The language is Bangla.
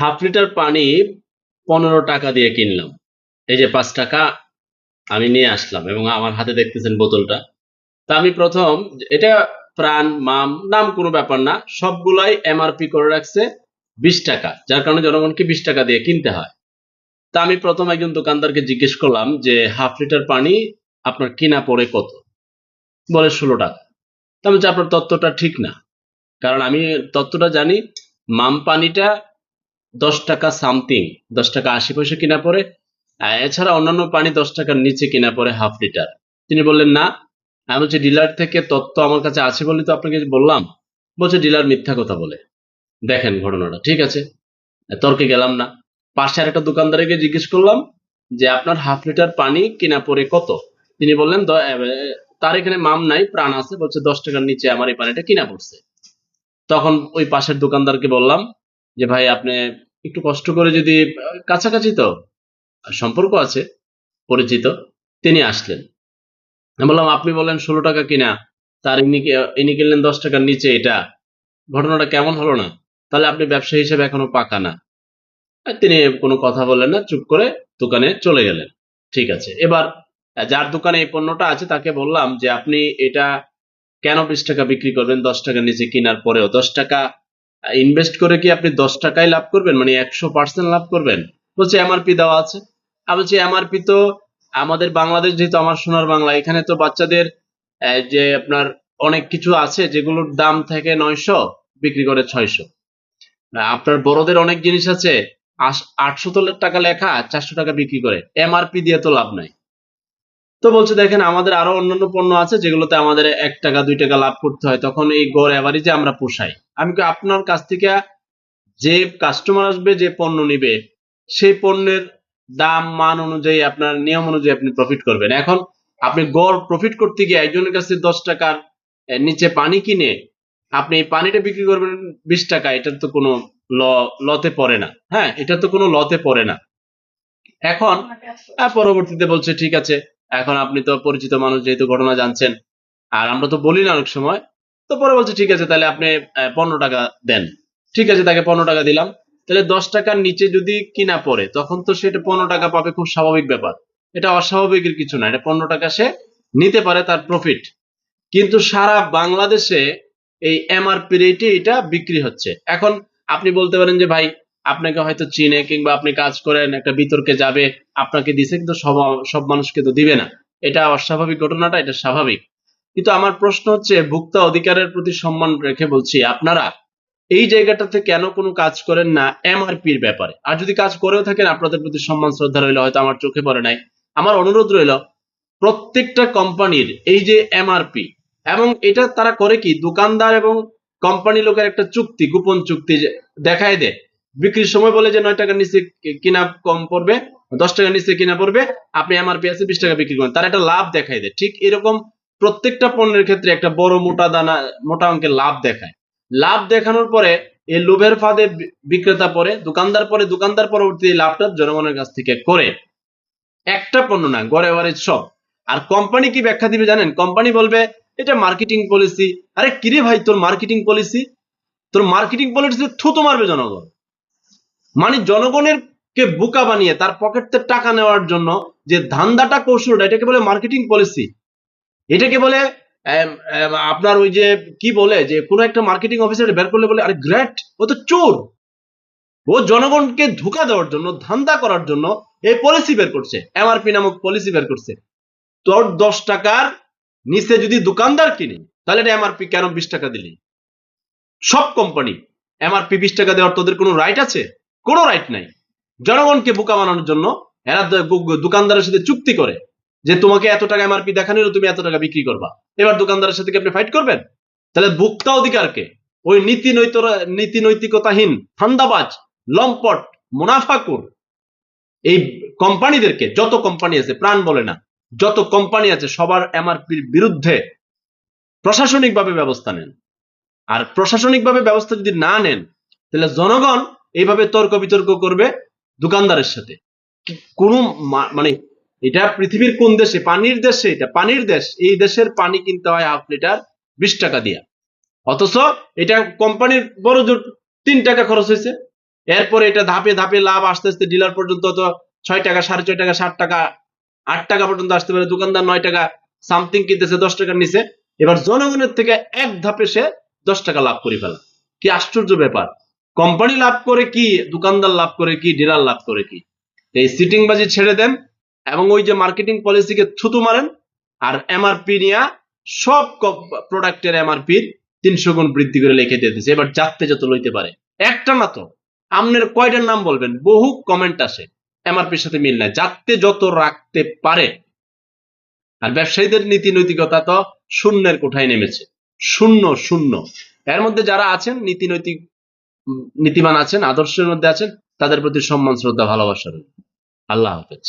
হাফ লিটার পানি পনেরো টাকা দিয়ে কিনলাম। এই যে পাঁচ টাকা আমি নিয়ে আসলাম এবং আমার হাতে দেখতেছেন বোতলটা। তা আমি প্রথম, এটা প্রাণ, মাম, নাম কোনো ব্যাপার না, সবগুলাই এমআরপি করে রাখছে বিশ টাকা, যার কারণে জনগণকে বিশ টাকা দিয়ে কিনতে হয়। তা আমি প্রথম একজন দোকানদারকে জিজ্ঞেস করলাম যে, হাফ লিটার পানি আপনার কিনা পড়ে কত? বলে, ষোলো টাকা। তা আমি আপনার তত্ত্বটা ঠিক না। কারণ আমি তত্ত্বটা জানি, মাম পানিটা দশ টাকা সামথিং দশ টাকা আশি পয়সা কিনা আহ, এছাড়া অন্যান্য পানি দশ টাকার নিচে কিনা পড়ে হাফ লিটার তিনি বললেন না আমি বলছি ডিলার থেকে তথ্য আমার কাছে আছে বলে তো আপনাকে বললাম। বলছে ডিলার মিথ্যা কথা বলে। দেখেন ঘটনাটা ঠিক আছে? তর্কে গেলাম না। পাশে আর একটা দোকানদারকে জিজ্ঞেস করলাম যে আপনার হাফ লিটার পানি কিনা পড়ে কত? তিনি বললেন তার এখানে মাম নাই প্রাণ আছে। বলছে দশ টাকার নিচে আমার এই পানিটা কিনা পড়ছে। তখন ওই পাশের দোকানদারকে বললাম যে ভাই আপনি একটু কষ্ট করে যদি, কাছাকাছি তো সম্পর্ক আছে, পরিচিত, তিনি আসলেন। বললাম, আপনি বলেন ষোলো টাকা কিনা? তার ইনি ইনি কিনলেন দশ টাকার নিচে এটা। ঘটনাটা কেমন হলো না? তাহলে আপনি ব্যবসা হিসেবে এখনও পাকা না। তিনি কোনো কথা বললেন না, চুপ করে দোকানে চলে গেলেন। ঠিক আছে, এবার যার দোকানে এই পণ্যটা আছে, তাকে বললাম যে, আপনি এটা কেন বিশ টাকা বিক্রি করবেন? দশ টাকার নিচে কেনার পরেও দশ টাকা ইনভেস্ট করে কি আপনি দশ টাকায় লাভ করবেন? মানে একশো পার্সেন্ট লাভ করবেন? বলছে এমআরপি দেওয়া আছে। আমি বলছি এমআরপি তো আমাদের বাংলাদেশ, যেহেতু আমার সোনার বাংলা, এখানে তো বাচ্চাদের যে আপনার অনেক কিছু আছে, যেগুলোর দাম থেকে নয়শো, বিক্রি করে ছয়শো। আপনার বড়দের অনেক জিনিস আছে আটশো টাকা লেখা, চারশো টাকা বিক্রি করে। এমআরপি দিয়ে তো লাভ নাই। তো বলছে, দেখেন, আমাদের আরও অন্যান্য পণ্য আছে যেগুলোতে আমাদের এক টাকা, দুই টাকা লাভ করতে হয়। তখন এই গড় এভারেজে আমরা পোষাই। আমি কি আপনার কাছ থেকে যে কাস্টমার আসবে, যে পণ্য নিবে, সেই পণ্যের দাম, মান অনুযায়ী, আপনার নিয়ম অনুযায়ী আপনি প্রফিট করবেন। এখন আপনি গড় প্রফিট করতে গিয়ে একজনের কাছে দশ টাকার নিচে পানি কিনে আপনি এই পানিটা বিক্রি করবেন বিশ টাকা, এটার তো কোনো লতে পড়ে না। হ্যাঁ এটা তো কোনো লতে পড়ে না। এখন পরবর্তীতে বলছে, ঠিক আছে এখন আপনি তো পরিচিত মানুষ যেহেতু ঘটনা জানছেন। আর আমরা তো বলি না অনেক সময়। তো পরে বলছে, ঠিক আছে, তাহলে আপনি পনেরো টাকা দেন। ঠিক আছে, তাকে পনেরো টাকা দিলাম। তাহলে দশ টাকার নিচে যদি কিনা পড়ে, তখন তো সেটা পনেরো টাকা পাবে, খুব স্বাভাবিক ব্যাপার। এটা অস্বাভাবিকের কিছু না, এটা পনেরো টাকা সে নিতে পারে তার প্রফিট কিন্তু সারা বাংলাদেশে এই এমআরপি রেটে এটা বিক্রি হচ্ছে। এখন আপনি বলতে পারেন যে, ভাই আপনাকে হয়তো চিনে কিংবা আপনি কাজ করেন, একটা বিতর্কে যাবে, আপনাকে দিছে কিন্তু সব সব মানুষকে তো দিবে না। এটা অস্বাভাবিক ঘটনাটা, এটা স্বাভাবিক। কিন্তু আমার প্রশ্ন হচ্ছে, ভোক্তা অধিকারের প্রতি সম্মান রেখে বলছি, আপনারা এই জায়গাটাতে কেন কোনো কাজ করেন না এমআরপির ব্যাপারে? আর যদি কাজ করেও থাকেন, আপনাদের প্রতি সম্মান, শ্রদ্ধা রইল, হয়তো আমার চোখে পড়ে নাই। আমার অনুরোধ রইল, প্রত্যেকটা কোম্পানির এই যে এমআরপি, এবং এটা তারা করে কি, দোকানদার এবং কোম্পানি লোকের একটা চুক্তি, গোপন চুক্তি দেখায় দেয়। বিক্রির সময় বলে যে নয় টাকার নিচে কিনা কম পড়বে, দশ টাকার নিচে কিনা পড়বে, আপনি এমআরপি আছে বিশ টাকা বিক্রি করেন। তার একটা লাভ দেখায় দেয়। ঠিক এরকম প্রত্যেকটা পণ্যের ক্ষেত্রে একটা বড় মোটা দানা, মোটা অঙ্কের লাভ দেখায়। লাভ দেখানোর পরে এই লোভের ফাঁদে বিক্রেতা পরে, দোকানদার পরে, দোকানদার পরবর্তী লাভটা জনগণের কাছ থেকে করে। একটা পণ্য না, গড়ে এভারেজ সব। আর কোম্পানি কি ব্যাখ্যা দিবে জানেন? কোম্পানি বলবে, এটা মার্কেটিং পলিসি আরে, কিরে ভাই, তোর মার্কেটিং পলিসি তোর মার্কেটিং পলিসি থুতো মারবে জনগণ। মানে জনগণের কে বোকা বানিয়ে তার পকেটতে টাকা নেওয়ার জন্য যে ধান্দাটা কৌশলটা, এটাকে বলে মার্কেটিং পলিসি এটাকে বলে আপনার ওই যে কি বলে, যে কোনো একটা মার্কেটিং অফিসার বের করলে বলে, আরে গ্রেট ও তো চোর। ও জনগণকে ধোকা দেওয়ার জন্য, ধান্দা করার জন্য এই পলিসি বের করছে এমআরপি নামক পলিসি বের করছে। তোর দশ টাকার নিচে যদি দোকানদার কিনে, তাহলে এটা এমআরপি কেন বিশ টাকা দিলি? সব কোম্পানি এমআরপি বিশ টাকা দেওয়ার তোদের কোনো রাইট আছে? কোনো রাইট নাই। জনগণকে বোকা বানানোর জন্য এরা দোকানদারের সাথে চুক্তি করে যে তোমাকে এত টাকা এমআরপি দেখানো হলো, তুমি এত টাকা বিক্রি করবা। এবার দোকানদারের সাথে আপনি ফাইট করবেন? তাহলে ভোক্তা অধিকারকে ওই নীতি নৈত নীতি নৈতিকতাহীন ঠান্দাবাজ লম্পট মুনাফাকুর এই কোম্পানিদেরকে যত কোম্পানি আছে প্রাণ বলে না যত কোম্পানি আছে সবার এমআরপির বিরুদ্ধে প্রশাসনিকভাবে ব্যবস্থা নেন। আর প্রশাসনিকভাবে ব্যবস্থা যদি না নেন তাহলে জনগণ এইভাবে তর্ক বিতর্ক করবে দোকানদারের সাথে। কোনো মানে এটা পৃথিবীর কোন দেশে? পানির দেশে, এটা পানির দেশ। এই দেশের পানি কিনতে হয় হাফ লিটার বিশ টাকা দিয়া। অথচ এটা কোম্পানির বড় জোর তিন টাকা খরচ হয়েছে। এরপরে এটা ধাপে ধাপে লাভ আস্তে আস্তে ডিলার পর্যন্ত তো ছয় টাকা, সাড়ে ছয় টাকা ষাট টাকা, আট টাকা পর্যন্ত আসতে পারে। দোকানদার নয় টাকা, সামথিং কিনতেছে দশ টাকার নিচে। এবার জনগণের থেকে এক ধাপে সে দশ টাকা লাভ করে ফেলা। কি আশ্চর্য ব্যাপার। কোম্পানি লাভ করে কি, দোকানদার লাভ করে কি ডিলার লাভ করে কি? এই সিটিং বাজি ছেড়ে দেন এবং ওই যে মার্কেটিং পলিসিকে থুতু মারেন আর এমআরপি নিয়ে সব প্রোডাক্টের এমআরপির তিনশো গুণ বৃদ্ধি করে লিখে দিয়ে এবার যাতে যত লইতে পারে, একটা না তো আপনার কয়টার নাম বলবেন? বহু কমেন্ট আসে এমআরপির সাথে মিল নাই। যাতে যত রাখতে পারে, আর ব্যবসায়ীদের নীতি নৈতিকতা তো শূন্যের কোঠায় নেমেছে। শূন্য শূন্য। এর মধ্যে যারা আছেন নীতি নৈতিক নীতিবান আছেন আদর্শের মধ্যে আছেন তাদের প্রতি সম্মান শ্রদ্ধা ভালোবাসা আল্লাহ হাফেজ।